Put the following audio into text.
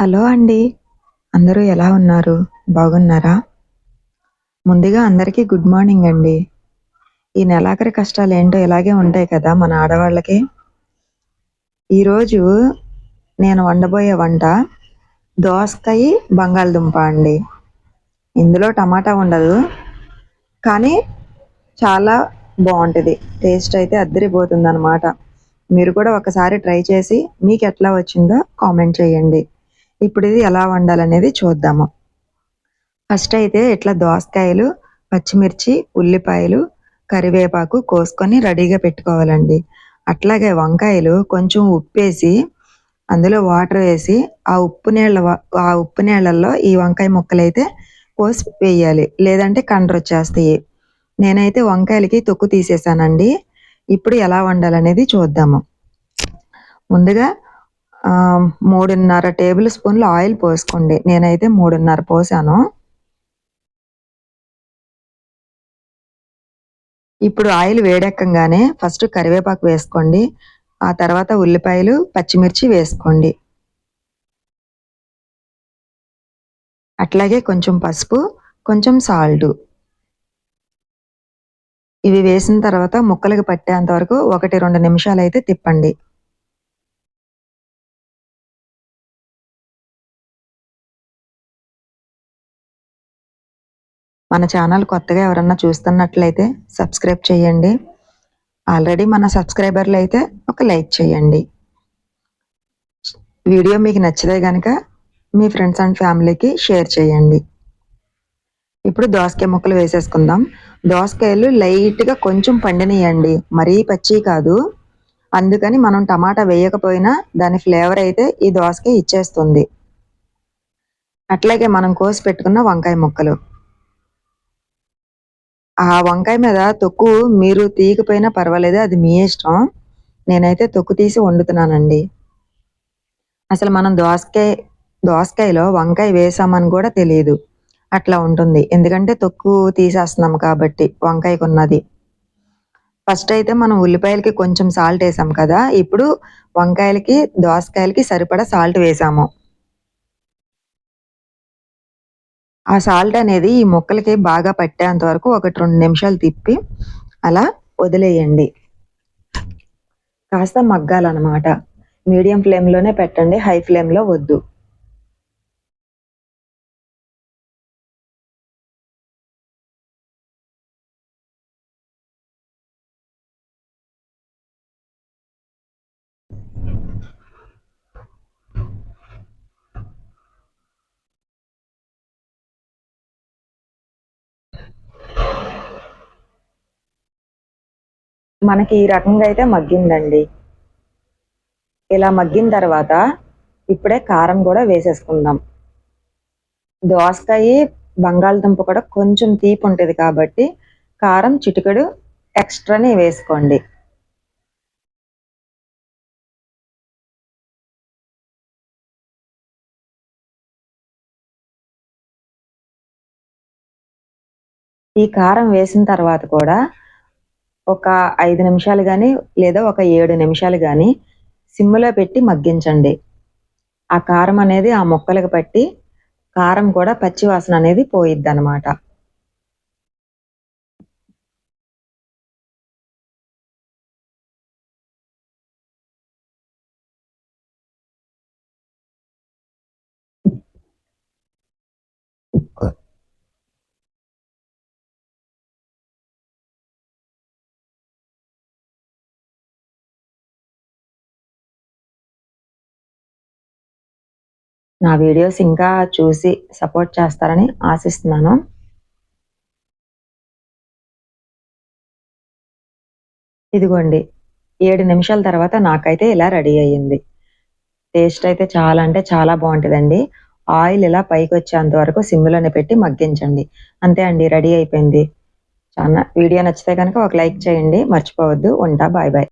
Hello అండి. అందరూ ఎలా ఉన్నారు? బాగున్నారా? ముందుగా అందరికీ గుడ్ మార్నింగ్ అండి. ఈ నెలాఖరి కష్టాలు ఏంటో ఇలాగే ఉంటాయి కదా మన ఆడవాళ్ళకి. ఈరోజు నేను వండబోయే వంట దోసకాయ బంగాళదుంప అండి. ఇందులో టమాటా ఉండదు కానీ చాలా బాగుంటుంది. టేస్ట్ అయితే అద్దరిపోతుంది అనమాట మీరు కూడా ఒకసారి ట్రై చేసి మీకు ఎట్లా వచ్చిందో కామెంట్ చేయండి. ఇప్పుడు ఇది ఎలా వండాలనేది చూద్దాము. ఫస్ట్ అయితే ఇట్లా దోసకాయలు పచ్చిమిర్చి ఉల్లిపాయలు కరివేపాకు కోసుకొని రెడీగా పెట్టుకోవాలండి. అట్లాగే వంకాయలు కొంచెం ఉప్పేసి అందులో వాటర్ వేసి ఆ ఉప్పు నీళ్ళ ఆ ఉప్పు నీళ్ళల్లో ఈ వంకాయ ముక్కలు అయితే కోసి వేయాలి. లేదంటే కండ్ర వచ్చేస్తాయి. నేనైతే వంకాయలకి తొక్కు తీసేసానండి. ఇప్పుడు ఎలా వండాలనేది చూద్దాము. ముందుగా మూడున్నర టేబుల్ స్పూన్లు ఆయిల్ పోసుకోండి. నేనైతే మూడున్నర పోసాను. ఇప్పుడు ఆయిల్ వేడెక్కగానే ఫస్ట్ కరివేపాకు వేసుకోండి. ఆ తర్వాత ఉల్లిపాయలు పచ్చిమిర్చి వేసుకోండి. అట్లాగే కొంచెం పసుపు కొంచెం సాల్ట్. ఇవి వేసిన తర్వాత ముక్కలకు పట్టేంత వరకు ఒకటి రెండు నిమిషాలు అయితే తిప్పండి. మన ఛానల్ కొత్తగా ఎవరన్నా చూస్తున్నట్లయితే సబ్స్క్రైబ్ చేయండి. ఆల్రెడీ మన సబ్స్క్రైబర్లు అయితే ఒక లైక్ చేయండి. వీడియో మీకు నచ్చితే కనుక మీ ఫ్రెండ్స్ అండ్ ఫ్యామిలీకి షేర్ చేయండి. ఇప్పుడు దోసకాయ ముక్కలు వేసేసుకుందాం. దోసకాయలు లైట్గా కొంచెం పండినయండి. మరీ పచ్చి కాదు. అందుకని మనం టమాటా వేయకపోయినా దాని ఫ్లేవర్ అయితే ఈ దోసకాయ ఇచ్చేస్తుంది. అట్లాగే మనం కోసి పెట్టుకున్న వంకాయ ముక్కలు. ఆ వంకాయ మీద తొక్కు మీరు తీయకపోయినా పర్వాలేదు అది మీ ఇష్టం. నేనైతే తొక్కు తీసి వండుతున్నానండి. అసలు మనం దోసకాయ దోసకాయలో వంకాయ వేసామని కూడా తెలియదు. అట్లా ఉంటుంది. ఎందుకంటే తొక్కు తీసేస్తున్నాం కాబట్టి వంకాయకు ఉన్నది ఫస్ట్ అయితే మనం ఉల్లిపాయలకి కొంచెం సాల్ట్ వేసాం కదా. ఇప్పుడు వంకాయలకి దోసకాయలకి సరిపడా సాల్ట్ వేసాము. ఆ సాల్ట్ అనేది ఈ ముక్కలకి బాగా పట్టేంత వరకు ఒకటి రెండు నిమిషాలు తిప్పి అలా వదిలేయండి. కాస్త మగ్గాలన్నమాట. మీడియం ఫ్లేమ్లోనే పెట్టండి హై ఫ్లేమ్లో వద్దు. మనకి ఈ రకంగా అయితే మగ్గిందండి. ఇలా మగ్గిన తర్వాత ఇప్పుడే కారం కూడా వేసేసుకుందాం. దోసకాయ బంగాళదుంప కూడా కొంచెం తీపి ఉంటుంది కాబట్టి కారం చిటికెడు ఎక్స్ట్రానే వేసుకోండి. ఈ కారం వేసిన తర్వాత కూడా ఒక ఐదు నిమిషాలు కానీ లేదా ఒక ఏడు నిమిషాలు కానీ సిమ్లో పెట్టి మగ్గించండి. ఆ కారం అనేది ఆ ముక్కలకు పట్టి కారం కూడా పచ్చివాసన అనేది పోయిద్ది అనమాట నా వీడియోస్ ఇంకా చూసి సపోర్ట్ చేస్తారని ఆశిస్తున్నాను. ఇదిగోండి ఏడు నిమిషాల తర్వాత నాకైతే ఇలా రెడీ అయ్యింది. టేస్ట్ అయితే చాలా అంటే చాలా బాగుంటుందండి. ఆయిల్ ఇలా పైకి వచ్చేంత వరకు సిమ్లోనే పెట్టి మగ్గించండి. అంతే అండి రెడీ అయిపోయింది. చాలా వీడియో నచ్చితే కనుక ఒక లైక్ చేయండి. మర్చిపోవద్దు. ఉంటా బాయ్ బాయ్.